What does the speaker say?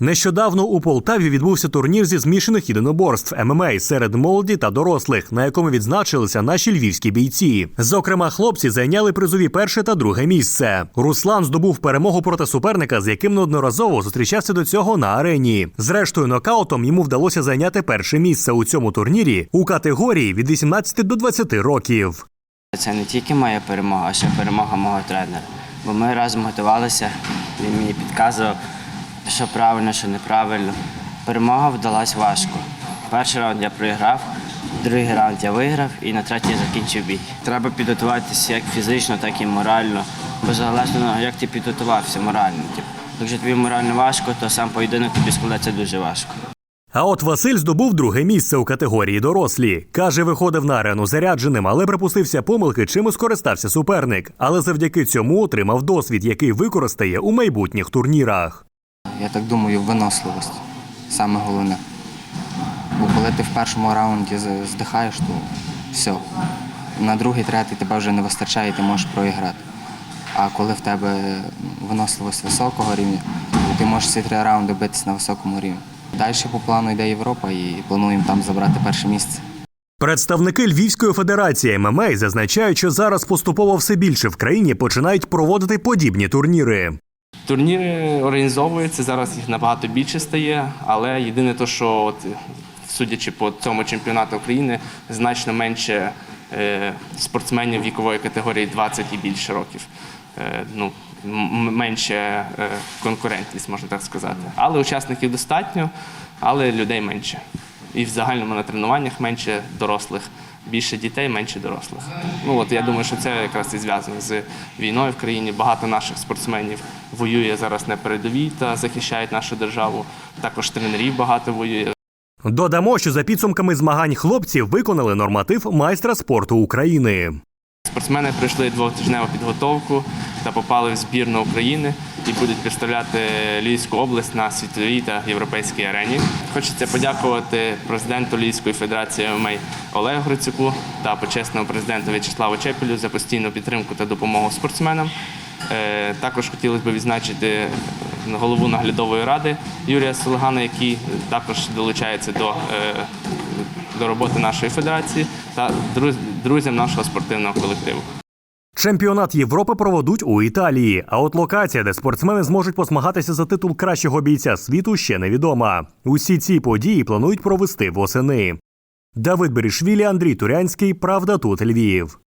Нещодавно у Полтаві відбувся турнір зі змішаних єдиноборств ММА серед молоді та дорослих, на якому відзначилися наші львівські бійці. Зокрема, хлопці зайняли призові перше та друге місце. Руслан здобув перемогу проти суперника, з яким неодноразово зустрічався до цього на арені. Зрештою, нокаутом йому вдалося зайняти перше місце у цьому турнірі у категорії від 18 до 20 років. Це не тільки моя перемога, а ще перемога мого тренера. Бо ми разом готувалися, він мені підказував, що правильно, що неправильно. Перемога вдалась важко. Перший раунд я проіграв, другий раунд я виграв і на третій закінчив бій. Треба підготуватися як фізично, так і морально. Бо залежно, як ти підготувався морально. Типу, Якщо тобі морально важко, то сам поєдинок тобі складеться дуже важко. А от Василь здобув друге місце у категорії дорослі. Каже, виходив на арену зарядженим, але припустився помилки, чим скористався суперник. Але завдяки цьому отримав досвід, який використає у майбутніх турнірах. Я так думаю, виносливість саме головне. Бо коли ти в першому раунді здихаєш, то все. На другий, третій тебе вже не вистачає, ти можеш проіграти. А коли в тебе виносливість високого рівня, то ти можеш ці три раунди битись на високому рівні. Далі по плану йде Європа і плануємо там забрати перше місце. Представники Львівської федерації ММА зазначають, що зараз поступово все більше в країні починають проводити подібні турніри. Турніри організовуються, зараз їх набагато більше стає, але єдине те, що от, судячи по цьому чемпіонату України, значно менше е, спортсменів вікової категорії 20 і більше років. Е, ну, менше е, конкурентність, можна так сказати. Але учасників достатньо, але людей менше. І в загальному на тренуваннях менше дорослих, більше дітей, менше дорослих. Ну от я думаю, що це якраз і зв'язано з війною в країні. Багато наших спортсменів воює зараз на передовій та захищають нашу державу. Також тренерів багато воює. Додамо, що за підсумками змагань хлопців виконали норматив майстра спорту України. Спортсмени пройшли двотижневу підготовку та попали в збірну України і будуть представляти Львівську область на світовій та європейській арені. Хочеться подякувати президенту Львівської федерації ММА Олегу Грицюку та почесному президенту В'ячеславу Чепелю за постійну підтримку та допомогу спортсменам. Е, Також хотілося б відзначити голову наглядової ради Юрія Сологана, який також долучається до е, до роботи нашої федерації та друзям нашого спортивного колективу. Чемпіонат Європи проведуть у Італії. А от локація, де спортсмени зможуть посмагатися за титул кращого бійця світу, ще невідома. Усі ці події планують провести восени. Давид Берішвілі, Андрій Турянський. Правда, тут Львів.